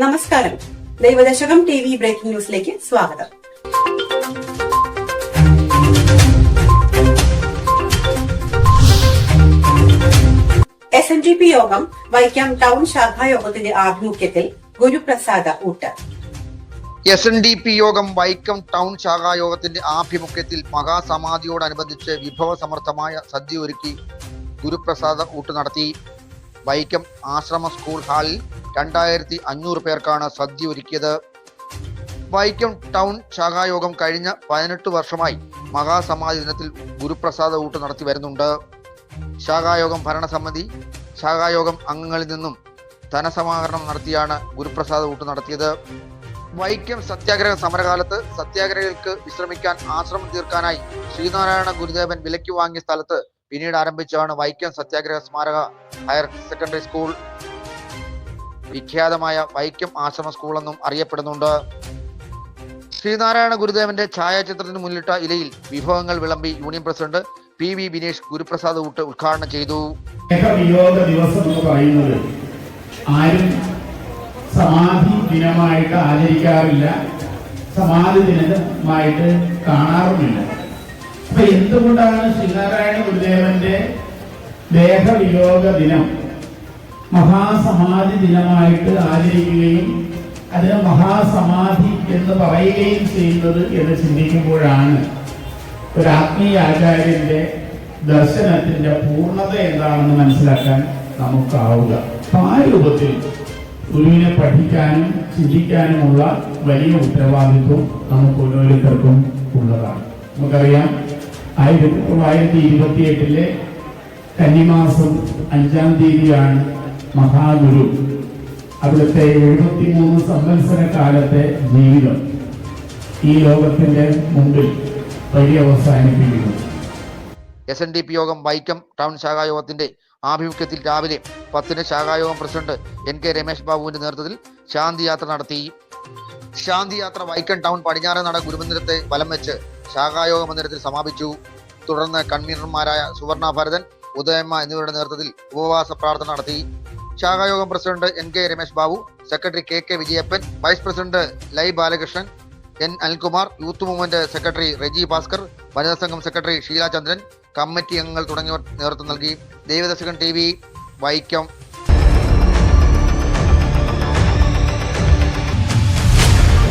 നമസ്കാരം. Daivadasakam T V breaking ന്യൂസിലേക്ക് സ്വാഗതം. എസ് എൻ ഡി പി യോഗം വൈക്കം ടൗൺ ശാഖായോഗത്തിന്റെ ആഭിമുഖ്യത്തിൽ ഗുരുപ്രസാദ ഊട്ട്. എസ് എൻ ഡി പി യോഗം വൈക്കം ടൗൺ ശാഖായോഗത്തിന്റെ ആഭിമുഖ്യത്തിൽ മഹാസമാധിയോടനുബന്ധിച്ച് വിഭവസമർത്ഥമായ സദ്യ ഒരുക്കി ഗുരുപ്രസാദ ഊട്ട് നടത്തി വൈക്കം ആശ്രമ സ്കൂൾ ഹാളിൽ രണ്ടായിരത്തി അഞ്ഞൂറ് പേർക്കാണ് സദ്യ ഒരുക്കിയത്. വൈക്കം ടൗൺ ശാഖായോഗം കഴിഞ്ഞ പതിനെട്ട് വർഷമായി മഹാസമാധി ദിനത്തിൽ ഗുരുപ്രസാദ ഊട്ട് നടത്തി വരുന്നുണ്ട്. ശാഖായോഗം ഭരണസമിതി ശാഖായോഗം അംഗങ്ങളിൽ നിന്നും ധനസമാഹരണം നടത്തിയാണ് ഗുരുപ്രസാദ ഊട്ട് നടത്തിയത്. വൈക്കം സത്യാഗ്രഹ സമരകാലത്ത് സത്യാഗ്രഹികൾക്ക് വിശ്രമിക്കാൻ ആശ്രമം തീർക്കാനായി ശ്രീനാരായണ ഗുരുദേവൻ വിലയ്ക്ക് വാങ്ങിയ സ്ഥലത്ത് പിന്നീട് ആരംഭിച്ചാണ് വൈക്കം സത്യാഗ്രഹ സ്മാരക ഹയർ സെക്കൻഡറി സ്കൂൾ. വിഖ്യാതമായ വൈക്കം ആശ്രമ സ്കൂൾ എന്നും അറിയപ്പെടുന്നുണ്ട്. ശ്രീനാരായണ ഗുരുദേവന്റെ ഛായാചിത്രത്തിന് മുന്നിലിട്ട ഇലയിൽ വിഭവങ്ങൾ വിളമ്പി union president P V Binesh Guruprasad ഊട്ട് ഉദ്ഘാടനം ചെയ്തു. സമാധി ദിനമായിട്ട് ആചരിക്കാറില്ല സമാധി ദിനമായിട്ട് കാണാറുമില്ല. അപ്പൊ എന്തുകൊണ്ടാണ് ശ്രീനാരായണ ഗുരുദേവന്റെ ദേഹവിയോഗ ദിനം മഹാസമാധി ദിനമായിട്ട് ആചരിക്കുകയും അതിന് മഹാസമാധി എന്ന് പറയുകയും ചെയ്യുന്നത് എന്ന് ചിന്തിക്കുമ്പോഴാണ് ഒരു ആത്മീയ ആചാര്യന്റെ ദർശനത്തിന്റെ പൂർണത എന്താണെന്ന് മനസ്സിലാക്കാൻ നമുക്കാവുക. അപ്പൊ ആ രൂപത്തിൽ ഗുരുവിനെ പഠിക്കാനും ചിന്തിക്കാനുമുള്ള വലിയ ഉത്തരവാദിത്വം നമുക്ക് ഓരോരുത്തർക്കും ഉള്ളതാണ്. നമുക്കറിയാം ആയിരത്തി തൊള്ളായിരത്തി ഇരുപത്തി എട്ടിലെ കന്നിമാസം അഞ്ചാം തീയതിയാണ് മഹാഗുരു. അവിടുത്തെ എഴുപത്തിമൂന്ന് സംവത്സര കാലത്തെ ജീവിതം ഈ ലോകത്തിന്റെ മുമ്പിൽ പര്യവസാനിപ്പിക്കുന്നു. എസ് എൻ ഡി പി യോഗം വൈക്കം ടൗൺ ശാഖായോഗത്തിന്റെ ആഭിമുഖ്യത്തിൽ രാവിലെ പത്തിന് ശാഖായോഗം പ്രസിഡന്റ് എൻ കെ രമേശ് ബാബുവിന്റെ നേതൃത്വത്തിൽ ശാന്തിയാത്ര നടത്തി. ശാന്തിയാത്ര വൈക്കം ടൗൺ പടിഞ്ഞാറ് നട ഗുരുമന്ദിരത്തെ വലം വെച്ച് ശാഖായോഗ മന്ദിരത്തിൽ സമാപിച്ചു. തുടർന്ന് കൺവീനർമാരായ സുവർണ ഭരതൻ ഉദയമ്മ എന്നിവരുടെ നേതൃത്വത്തിൽ ഉപവാസ പ്രാർത്ഥന നടത്തി. ശാഖായോഗം president N K Ramesh Babu secretary K K Vijayappan vice president ലൈ Balakrishnan N Anilkumar youth movement secretary Reji Bhaskar വനിതാ സംഘം സെക്രട്ടറി ഷീല ചന്ദ്രൻ കമ്മിറ്റി അംഗങ്ങൾ തുടങ്ങിയവർ നേതൃത്വം നൽകി. ദേവദശകൻ ടി വി വൈക്കം